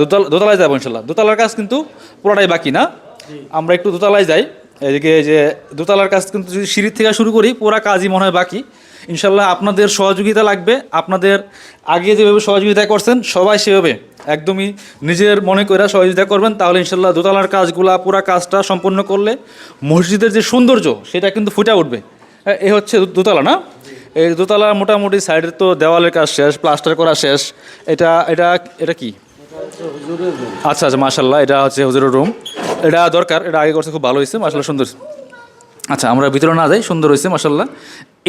দোতলা দোতলায় যাব ইনশাল্লাহ। দোতলার কাজ কিন্তু পুরোটাই বাকি না? আমরা একটু দোতলায় যাই। এদিকে যে দোতলার কাজ কিন্তু যদি সিঁড়ির থেকে শুরু করি, পুরা কাজই মনে হয় বাকি। ইনশাল্লাহ আপনাদের সহযোগিতা লাগবে। আপনাদের আগে যেভাবে সহযোগিতা করছেন, সবাই সেভাবে একদমই নিজের মনে করে সহযোগিতা করবেন। তাহলে ইনশাল্লাহ দোতলার কাজগুলা, পুরা কাজটা সম্পন্ন করলে মসজিদের যে সৌন্দর্য, সেটা কিন্তু ফুটে উঠবে। এ হচ্ছে দোতলা না? এই দোতলা মোটামুটি সাইডের তো দেওয়ালের কাজ শেষ, প্লাস্টার করা শেষ। এটা এটা এটা কি? আচ্ছা আচ্ছা মাশাল্লাহ এটা হচ্ছে হুজুরের রুম এটা দরকার, এটা আগে করছে, খুব ভালো হয়েছে মাশাল্লাহ সুন্দর। আচ্ছা আমরা ভিতরে না যাই, সুন্দর হয়েছে মাশাল্লাহ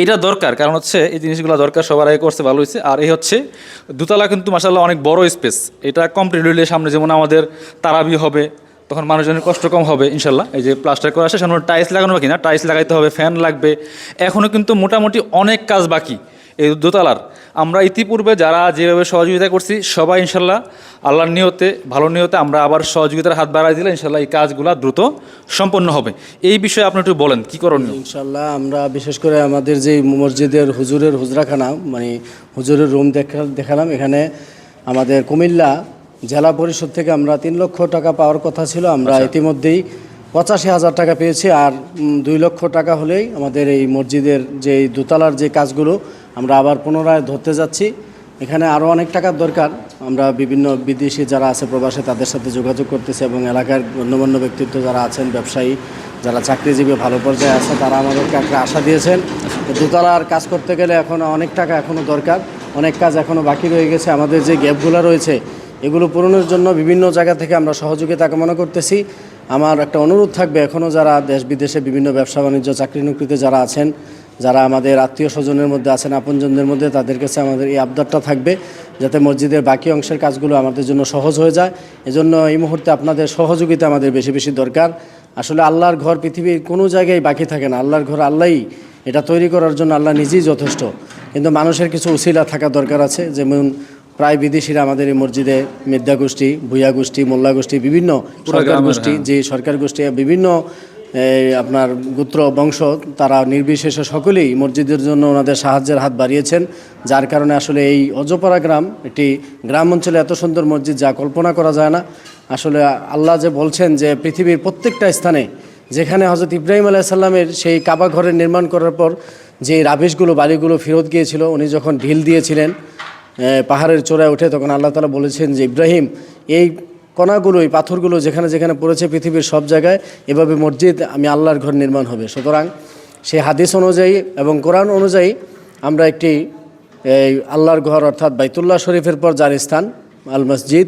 এটা দরকার, কারণ হচ্ছে এই জিনিসগুলো দরকার, সবার আগে করছে, ভালো হয়েছে। আর এই হচ্ছে, দুতলা কিন্তু মাশাল্লাহ অনেক বড় স্পেস এটা কমপ্লিট হইলে সামনে যেমন আমাদের তারাবি হবে, তখন মানুষজনের কষ্ট কম হবে ইনশাল্লাহ এই যে প্লাস্টার করা আসে সামনে টাইলস লাগানো বাকি না। টাইলস লাগাইতে হবে ফ্যান লাগবে। এখনও কিন্তু মোটামুটি অনেক কাজ বাকি। এই দোতলার। আমরা ইতিপূর্বে যারা যেভাবে সহযোগিতা করছি সবাই ইনশাল্লাহ আল্লাহর নিয়তে ভালো নিয়তে আমরা আবার সহযোগিতার হাত বাড়াই দিলে ইনশাল্লাহ এই কাজগুলো দ্রুত সম্পন্ন হবে। এই বিষয়ে আপনি একটু বলেন কী করণীয়? ইনশাল্লাহ আমরা বিশেষ করে আমাদের যে মসজিদের হুজুরের হুজরাখানা মানে হুজুরের রুম দেখা দেখালাম। এখানে আমাদের কুমিল্লা জেলা পরিষদ থেকে আমরা তিন লক্ষ টাকা পাওয়ার কথা ছিল। আমরা ইতিমধ্যেই পঁচাশি হাজার টাকা পেয়েছি আর দুই লক্ষ টাকা হলেই আমাদের এই মসজিদের যে দোতলার যে কাজগুলো আমরা আবার পুনরায় ধরতে যাচ্ছি। এখানে আরও অনেক টাকার দরকার। আমরা বিভিন্ন বিদেশি যারা আছে প্রবাসে, তাদের সাথে যোগাযোগ করতেছি এবং এলাকার গণ্যমান্য ব্যক্তিত্ব যারা আছেন, ব্যবসায়ী, যারা চাকরিজীবী, ভালো পর্যায়ে আছে, তারা আমাদেরকে একটা আশা দিয়েছেন। দোতলার কাজ করতে গেলে এখন অনেক টাকা এখনও দরকার। অনেক কাজ এখনও বাকি রয়ে গেছে। আমাদের যে গ্যাপগুলো রয়েছে, এগুলো পূরণের জন্য বিভিন্ন জায়গা থেকে আমরা সহযোগিতা কামনা করতেছি। আমার একটা অনুরোধ থাকবে এখনও যারা দেশ বিদেশে বিভিন্ন ব্যবসা বাণিজ্য, চাকরি নকরিতে যারা আছেন, যারা আমাদের আত্মীয় স্বজনের মধ্যে আছেন, আপনজনদের মধ্যে, তাদের কাছে আমাদের এই আবদারটা থাকবে যাতে মসজিদের বাকি অংশের কাজগুলো আমাদের জন্য সহজ হয়ে যায়। এজন্য এই মুহূর্তে আপনাদের সহযোগিতা আমাদের বেশি বেশি দরকার। আসলে আল্লাহর ঘর পৃথিবীর কোনো জায়গায় বাকি থাকে না। আল্লাহর ঘর আল্লাহই এটা তৈরি করার জন্য আল্লাহ নিজেই যথেষ্ট। কিন্তু মানুষের কিছু উসিলা থাকা দরকার আছে। যেমন প্রায় বিদেশিরা আমাদের এই মসজিদে মেদ্দা গোষ্ঠী ভূয়া গোষ্ঠী মোল্লা গোষ্ঠী বিভিন্ন সরকার গোষ্ঠী যে সরকার গোষ্ঠী বিভিন্ন আপনার গোত্র বংশ তারা নির্বিশেষে সকলেই মসজিদের জন্য ওনাদের সাহায্যের হাত বাড়িয়েছেন যার কারণে আসলে এই অজপাড়া গ্রাম একটি গ্রাম অঞ্চলে এত সুন্দর মসজিদ যা কল্পনা করা যায় না। আসলে আল্লাহ যে বলছেন যে পৃথিবীর প্রত্যেকটা স্থানে যেখানে হজরত ইব্রাহিম আলাইসাল্লামের সেই কাবা ঘরের নির্মাণ করার পর যে রাবিশগুলো বাড়িগুলো ফেরত গিয়েছিল উনি যখন ঢিল দিয়েছিলেন পাহাড়ের চূড়ায় উঠে তখন আল্লাহ তালা বলেছেন যে, ইব্রাহিম, এই কণাগুলো, এই পাথরগুলো যেখানে যেখানে পড়েছে পৃথিবীর সব জায়গায়, এভাবে মসজিদ আমি আল্লাহর ঘর নির্মাণ হবে। সুতরাং সেই হাদিস অনুযায়ী এবং কোরআন অনুযায়ী আমরা একটি, এই আল্লাহর ঘর অর্থাৎ বাইতুল্লাহ শরীফের পর যার স্থান আল মসজিদ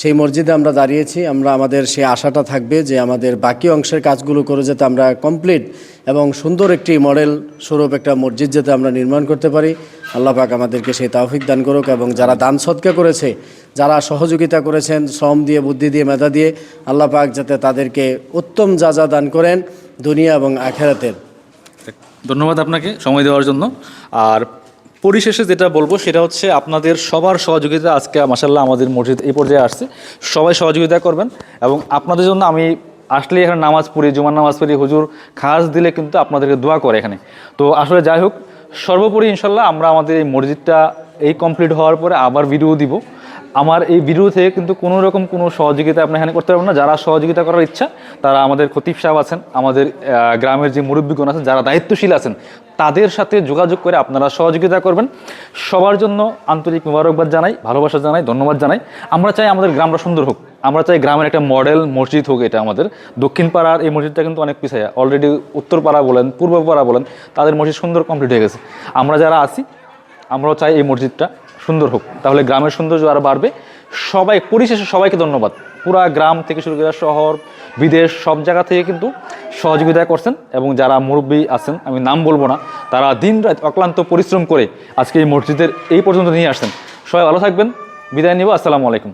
সেই মসজিদে আমরা দাঁড়িয়েছি, আমরা আমাদের সেই আশাটা থাকবে যে আমাদের বাকি অংশের কাজগুলো করে যাতে আমরা কমপ্লিট এবং সুন্দর একটি মডেল স্বরূপ একটা মসজিদ যাতে আমরা নির্মাণ করতে পারি। আল্লাহ পাক আমাদেরকে সেই তৌফিক দান করুক এবং যারা দান সৎকা করেছে, যারা সহযোগিতা করেছেন, শ্রম দিয়ে, বুদ্ধি দিয়ে, মেধা দিয়ে, আল্লাহ পাক যাতে তাদেরকে উত্তম যা যা দান করেন দুনিয়া এবং আখেরাতের। ধন্যবাদ আপনাকে সময় দেওয়ার জন্য। আর পরিশেষে যেটা বলব, সেটা হচ্ছে আপনাদের সবার সহযোগিতা আজকে মাসাল্লাহ আমাদের মসজিদ এই পর্যায়ে আসছে। সবাই সহযোগিতা করবেন এবং আপনাদের জন্য আমি আসলে এখানে নামাজ পড়ি, জুমার নামাজ পড়ি, হুজুর খাস দিলে কিন্তু আপনাদেরকে দোয়া করে এখানে। তো আসলে যাই হোক, সর্বোপরি ইনশাল্লাহ আমরা আমাদের এই মসজিদটা এই কমপ্লিট হওয়ার পরে আবার ভিডিও দিব। আমার এই থেকে কিন্তু কোনো রকম কোনো সহযোগিতা আপনি এখানে করতে পারবেন না। যারা সহযোগিতা করার ইচ্ছা, তারা আমাদের খতিব সাহেব আছেন, আমাদের গ্রামের যে মুরব্বীগণ আছেন, যারা দায়িত্বশীল আছেন, তাদের সাথে যোগাযোগ করে আপনারা সহযোগিতা করবেন। সবার জন্য আন্তরিক মুবারকবাদ জানাই, ভালোবাসা জানাই, ধন্যবাদ জানাই। আমরা চাই আমাদের গ্রামটা সুন্দর হোক। আমরা চাই গ্রামের একটা মডেল মসজিদ হোক এটা আমাদের। দক্ষিণ পাড়ার এই মসজিদটা কিন্তু অনেক পিছায় অলরেডি উত্তর পাড়া বলেন, পূর্ব পাড়া বলেন, তাদের মসজিদ সুন্দর কমপ্লিট হয়ে গেছে। আমরা যারা আছি, আমরাও চাই এই মসজিদটা সুন্দর হোক, তাহলে গ্রামের সৌন্দর্য আরও বাড়বে। সবাই, পরিশেষে সবাইকে ধন্যবাদ। পুরা গ্রাম থেকে শুরু করে শহর, বিদেশ, সব জায়গা থেকে কিন্তু সহযোগিতা করছেন এবং যারা মুরব্বী আছেন, আমি নাম বলব না, তারা দিন রাত অক্লান্ত পরিশ্রম করে আজকে এই মসজিদের এই পর্যন্ত নিয়ে আসছেন। সবাই ভালো থাকবেন, বিদায় নিব, আসসালামু আলাইকুম।